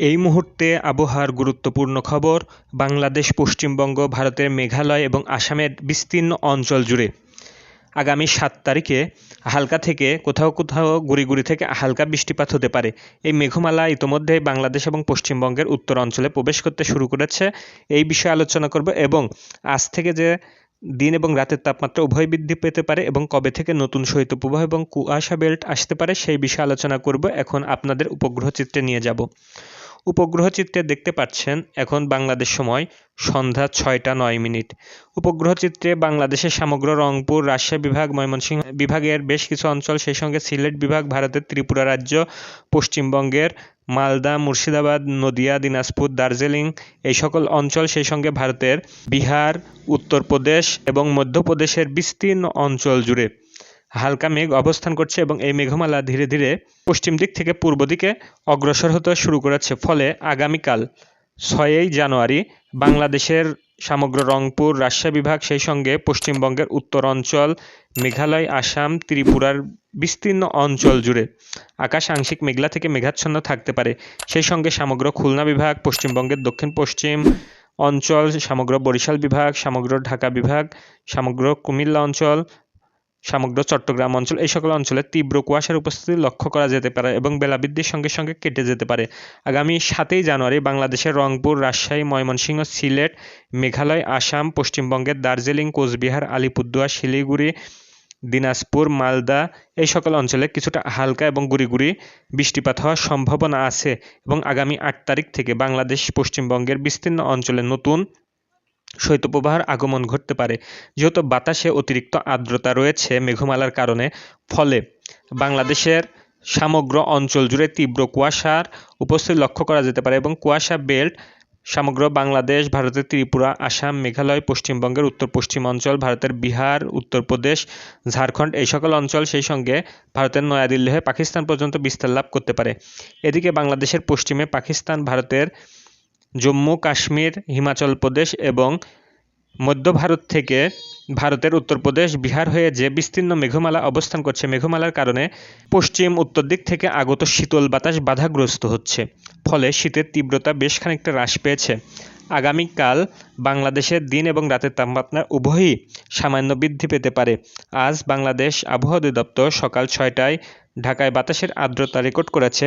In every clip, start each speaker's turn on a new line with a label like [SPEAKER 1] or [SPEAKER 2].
[SPEAKER 1] এই মুহূর্তে আবহাওয়ার গুরুত্বপূর্ণ খবর, বাংলাদেশ, পশ্চিমবঙ্গ, ভারতের মেঘালয় এবং আসামের বিস্তীর্ণ অঞ্চল জুড়ে। আগামী সাত তারিখে হালকা থেকে কোথাও কোথাও গুড়ি থেকে হালকা বৃষ্টিপাত হতে পারে। এই মেঘমালা ইতোমধ্যে বাংলাদেশ এবং পশ্চিমবঙ্গের উত্তর অঞ্চলে প্রবেশ করতে শুরু করেছে। এই বিষয়ে আলোচনা করব এবং আজ থেকে যে দিন এবং রাতের তাপমাত্রা উভয় বৃদ্ধি পেতে পারে এবং কবে থেকে নতুন শৈত্যপ্রবাহ এবং কুয়াশা বেল্ট আসতে পারে সেই বিষয়ে আলোচনা করব। এখন আপনাদের উপগ্রহ চিত্রে নিয়ে যাব। উপগ্রহ চিত্রে দেখতে পাচ্ছেন এখন বাংলাদেশ সময় সন্ধ্যা ছয়টা নয় মিনিট। উপগ্রহ চিত্রে বাংলাদেশের সমগ্র রংপুর, রাজশাহী বিভাগ, ময়মনসিংহ বিভাগের বেশ কিছু অঞ্চল, সেই সঙ্গে সিলেট বিভাগ, ভারতের ত্রিপুরা রাজ্য, পশ্চিমবঙ্গের মালদা, মুর্শিদাবাদ, নদিয়া, দিনাজপুর, দার্জিলিং এই সকল অঞ্চল, সেই সঙ্গে ভারতের বিহার, উত্তরপ্রদেশ এবং মধ্যপ্রদেশের বিস্তীর্ণ অঞ্চল জুড়ে হালকা মেঘ অবস্থান করছে এবং এই মেঘমালা ধীরে ধীরে পশ্চিম দিক থেকে পূর্ব দিকে অগ্রসর হতে শুরু করেছে। ফলে আগামীকাল ছয়ই জানুয়ারি বাংলাদেশের সমগ্র রংপুর রাজশাহী বিভাগ, সেই সঙ্গে পশ্চিমবঙ্গের উত্তর অঞ্চল, মেঘালয়, আসাম, ত্রিপুরার বিস্তীর্ণ অঞ্চল জুড়ে আকাশ আংশিক মেঘলা থেকে মেঘাচ্ছন্ন থাকতে পারে। সেই সঙ্গে সমগ্র খুলনা বিভাগ, পশ্চিমবঙ্গের দক্ষিণ পশ্চিম অঞ্চল, সমগ্র বরিশাল বিভাগ, সমগ্র ঢাকা বিভাগ, সমগ্র কুমিল্লা অঞ্চল সমগ্র চট্টগ্রাম অঞ্চল, এই সকল অঞ্চলে তীব্র কুয়াশার উপস্থিতি লক্ষ্য করা যেতে পারে এবং বেলা বৃদ্ধির সঙ্গে সঙ্গে কেটে যেতে পারে। আগামী সাতই জানুয়ারি বাংলাদেশের রংপুর, রাজশাহী, ময়মনসিংহ, সিলেট, মেঘালয়, আসাম, পশ্চিমবঙ্গের দার্জিলিং, কোচবিহার, আলিপুরদুয়ার, শিলিগুড়ি, দিনাজপুর, মালদা, এই সকল অঞ্চলে কিছুটা হালকা এবং গুড়ি বৃষ্টিপাত হওয়ার সম্ভাবনা আছে এবং আগামী আট তারিখ থেকে বাংলাদেশ পশ্চিমবঙ্গের বিস্তীর্ণ অঞ্চলে নতুন শৈত্যপ্রবাহের আগমন ঘটতে পারে। যেহেতু বাতাসে অতিরিক্ত আর্দ্রতা রয়েছে মেঘমালার কারণে, ফলে বাংলাদেশের সমগ্র অঞ্চল জুড়ে তীব্র কুয়াশার উপস্থিতি লক্ষ্য করা যেতে পারে এবং কুয়াশা বেল্ট সমগ্র বাংলাদেশ, ভারতের ত্রিপুরা, আসাম, মেঘালয়, পশ্চিমবঙ্গের উত্তর পশ্চিম অঞ্চল, ভারতের বিহার, উত্তরপ্রদেশ, ঝাড়খণ্ড এই সকল অঞ্চল সেই সঙ্গে ভারতের নয়াদিল্লি হয়ে পাকিস্তান পর্যন্ত বিস্তার লাভ করতে পারে। এদিকে বাংলাদেশের পশ্চিমে পাকিস্তান, ভারতের জম্মু, কাশ্মীর, হিমাচল প্রদেশ এবং মধ্য ভারত থেকে ভারতের উত্তরপ্রদেশ বিহার হয়ে যে বিস্তীর্ণ মেঘমালা অবস্থান করছে, মেঘমালার কারণে পশ্চিম উত্তর দিক থেকে আগত শীতল বাতাস বাধাগ্রস্ত হচ্ছে। ফলে শীতের তীব্রতা বেশ খানিকটা হ্রাস পেয়েছে। আগামীকাল বাংলাদেশের দিন এবং রাতের তাপমাত্রা উভয়ই সামান্য বৃদ্ধি পেতে পারে। আজ বাংলাদেশ আবহাওয়া অধিদপ্তর সকাল ছয়টায় ঢাকায় বাতাসের আর্দ্রতা রেকর্ড করেছে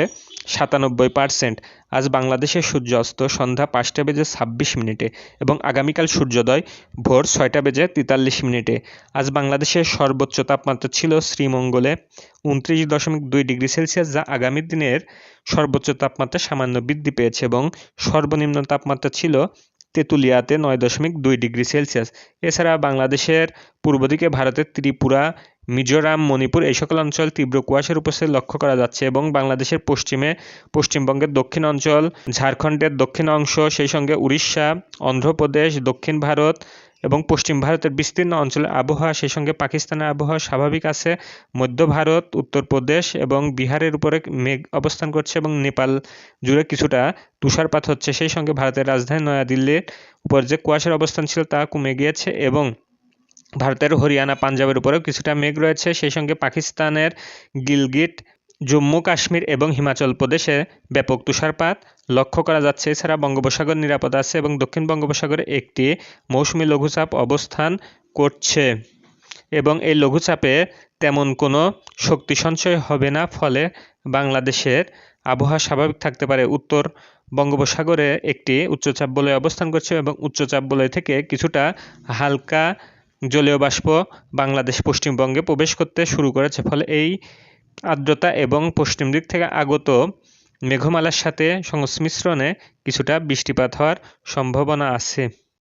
[SPEAKER 1] সাতানব্বই পার্সেন্ট। আজ বাংলাদেশের সূর্যাস্ত সন্ধ্যা পাঁচটা বেজে ছাব্বিশ মিনিটে এবং আগামীকাল সূর্যোদয় ভোর ছয়টা বেজে তেতাল্লিশ মিনিটে। আজ বাংলাদেশের সর্বোচ্চ তাপমাত্রা ছিল শ্রীমঙ্গলে উনত্রিশ দশমিক দুই ডিগ্রি সেলসিয়াস, যা আগামী দিনের সর্বোচ্চ তাপমাত্রা সামান্য বৃদ্ধি পেয়েছে এবং সর্বনিম্ন তাপমাত্রা ছিল তেঁতুলিয়াতে নয় দশমিক দুই ডিগ্রি সেলসিয়াস। এছাড়া বাংলাদেশের পূর্ব দিকে ভারতের ত্রিপুরা মিজোরাম, মণিপুর এই সকল অঞ্চল তীব্র কুয়াশার উপস্থিতি লক্ষ্য করা যাচ্ছে এবং বাংলাদেশের পশ্চিমে, পশ্চিমবঙ্গের দক্ষিণ অঞ্চল, ঝাড়খণ্ডের দক্ষিণ অংশ, সেই সঙ্গে উড়িষ্যা, অন্ধ্রপ্রদেশ, দক্ষিণ ভারত এবং পশ্চিম ভারতের বিস্তীর্ণ অঞ্চলে আবহাওয়া, সেই সঙ্গে পাকিস্তানের আবহাওয়া স্বাভাবিক আছে। মধ্য ভারত উত্তরপ্রদেশ এবং বিহারের উপরে মেঘ অবস্থান করছে এবং নেপাল জুড়ে কিছুটা তুষারপাত হচ্ছে। সেই সঙ্গে ভারতের রাজধানী নয়াদিল্লির উপর যে কুয়াশার অবস্থান ছিল তা কমে গিয়েছে এবং ভারতের হরিয়ানা, পাঞ্জাবের উপরেও কিছুটা মেঘ রয়েছে। সেই সঙ্গে পাকিস্তানের গিলগিট, জম্মু, কাশ্মীর এবং হিমাচল প্রদেশে ব্যাপক তুষারপাত। লক্ষ্য করা যাচ্ছে, এছাড়া বঙ্গোপসাগর নিরাপদ আছে এবং দক্ষিণ বঙ্গোপসাগরে একটি মৌসুমি লঘুচাপ অবস্থান করছে। এবং এই লঘুচাপে তেমন কোনো শক্তি সঞ্চয় হবে না, ফলে বাংলাদেশের আবহাওয়া স্বাভাবিক থাকতে পারে। উত্তর বঙ্গোপসাগরে একটি উচ্চচাপ বলয় অবস্থান করছে এবং উচ্চচাপ বলয় থেকে কিছুটা হালকা জলীয় বাষ্প বাংলাদেশ পশ্চিমবঙ্গে প্রবেশ করতে শুরু করেছে, ফলে এই আর্দ্রতা এবং পশ্চিম দিক থেকে আগত মেঘমালার সাথে সংমিশ্রণে কিছুটা বৃষ্টিপাত হওয়ার সম্ভাবনা আছে।